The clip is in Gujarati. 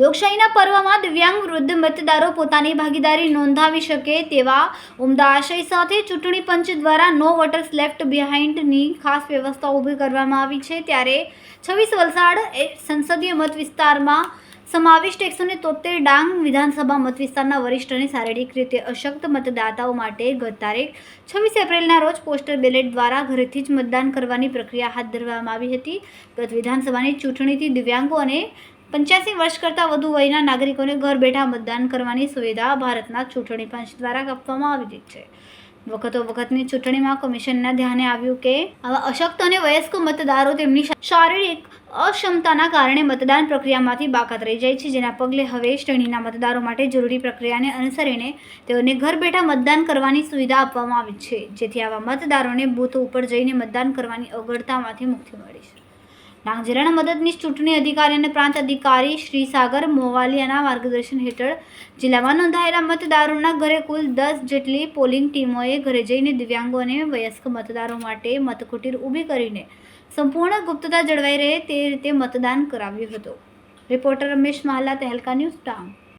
લોકશાહીના પર્વમાં દિવ્યાંગ વૃદ્ધ મતદારો પોતાની ભાગીદારી નોંધાવી શકે તેવા ઉમદા આશય સાથે ચૂંટણી પંચ દ્વારા નો વોટર્સ લેફ્ટ બિહાઇન્ડની ખાસ વ્યવસ્થા ઊભી કરવામાં આવી છે. ત્યારે છવ્વીસ વલસાડ સંસદીય મત વિસ્તારમાં સમાવિષ્ટ એકસો ને તોતેર ડાંગ વિધાનસભા મત વિસ્તારના વરિષ્ઠ અને શારીરિક રીતે અશક્ત મતદાતાઓ માટે ગત તારીખ છવ્વીસ એપ્રિલના રોજ પોસ્ટલ બેલેટ દ્વારા ઘરેથી જ મતદાન કરવાની પ્રક્રિયા હાથ ધરવામાં આવી હતી. ગત વિધાનસભાની ચૂંટણીથી દિવ્યાંગો અને પંચ્યાસી વર્ષ કરતાં વધુ વયના નાગરિકોને ઘર બેઠા મતદાન કરવાની સુવિધા ભારતના ચૂંટણી પંચ દ્વારા આપવામાં આવી છે. વખતો વખતની ચૂંટણીમાં કમિશનના ધ્યાને આવ્યું કે આવા અશક્ત અને વયસ્ક મતદારો તેમની શારીરિક અક્ષમતાના કારણે મતદાન પ્રક્રિયામાંથી બાકાત રહી જાય છે, જેના પગલે હવે શ્રેણીના મતદારો માટે જરૂરી પ્રક્રિયાને અનુસરીને તેઓને ઘર બેઠા મતદાન કરવાની સુવિધા આપવામાં આવી છે, જેથી આવા મતદારોને બૂથ ઉપર જઈને મતદાન કરવાની અગવડતામાંથી મુક્તિ મળી છે ડાંગ મદદનીશ ચૂંટણી અધિકારી અને પ્રાંત અધિકારી શ્રી સાગર મોવાલિયાના માર્ગદર્શન હેઠળ જિલ્લામાં નોંધાયેલા મતદારોના ઘરે કુલ દસ જેટલી પોલિંગ ટીમોએ ઘરે જઈને દિવ્યાંગો અને વયસ્ક મતદારો માટે મતકુટીર ઊભી કરીને સંપૂર્ણ ગુપ્તતા જળવાઈ રહે તે રીતે મતદાન કરાવ્યું હતું. Reporter Ramesh Mahala Tehelka news Dang